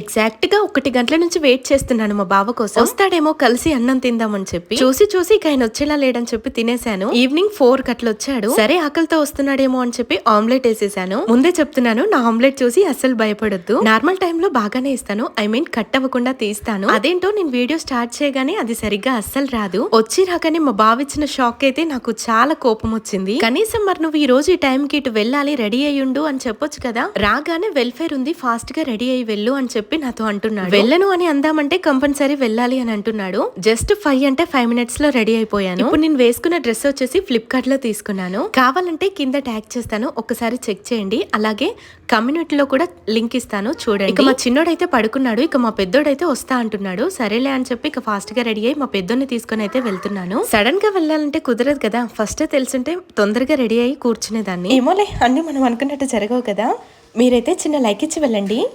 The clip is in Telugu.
ఎగ్జాక్ట్గా ఒకటి గంటల నుంచి వెయిట్ చేస్తున్నాను మా బావ కోసం. వస్తాడేమో కలిసి అన్నం తిందామని చెప్పి. చూసి చూసి ఇక ఆయన వచ్చేలా లేడని చెప్పి తినేశాను. ఈవినింగ్ ఫోర్ కట్ల వచ్చాడు. సరే ఆకలితో వస్తున్నాడేమో అని చెప్పి ఆమ్లెట్ వేసేసాను ముందే చెప్తున్నాను నా ఆమ్లెట్ చూసి అస్సలు భయపడొద్దు. నార్మల్ టైమ్లో బాగానే ఇస్తాను. ఐ మీన్ కట్ అవ్వకుండా తీస్తాను. అదేంటో నేను వీడియో స్టార్ట్ చేయగానే అది సరిగ్గా అస్సలు రాదు. వచ్చి రాగానే మా బావ ఇచ్చిన షాక్ అయితే నాకు చాలా కోపం వచ్చింది. కనీసం మరి నువ్వు ఈ రోజు ఈ టైం కి ఇటు వెళ్ళాలి రెడీ అయ్యుండు అని చెప్పొచ్చు కదా. రాగానే వెల్ఫేర్ ఉంది ఫాస్ట్గా రెడీ అయ్యి వెళ్ళు అని చెప్పి నాతో అంటున్నాడు. వెళ్ళను అని అందామంటే కంపల్సరీ వెళ్ళాలి అని అంటున్నాడు. జస్ట్ ఫైవ్ అంటే ఫైవ్ మినిట్స్లో రెడీ అయిపోయాను. ఇప్పుడు నేను వేసుకున్న డ్రెస్ వచ్చేసి ఫ్లిప్కార్ట్లో తీసుకున్నాను. కావాలంటే కింద ట్యాగ్ చేస్తాను. ఒకసారి చెక్ చేయండి. అలాగే కమ్యూనిటీలో కూడా లింక్ ఇస్తాను. చూడండి. ఇక మా చిన్నోడైతే పడుకున్నాడు. ఇక మా పెద్దోడైతే వస్తా అంటున్నాడు. సరేలే అని చెప్పి ఇక ఫాస్ట్గా రెడీ అయ్యి మా పెద్దోని తీసుకొని అయితే వెళ్తున్నాను. సడన్గా వెళ్ళాలంటే కుదరదు కదా. ఫస్ట్ తెలుసుంటే తొందరగా రెడీ అయ్యి కూర్చునేదాన్ని. ఏమోలే అన్ని మనం అనుకున్నట్టు జరగవు కదా. మీరైతే చిన్న లైక్ ఇచ్చి వెళ్ళండి.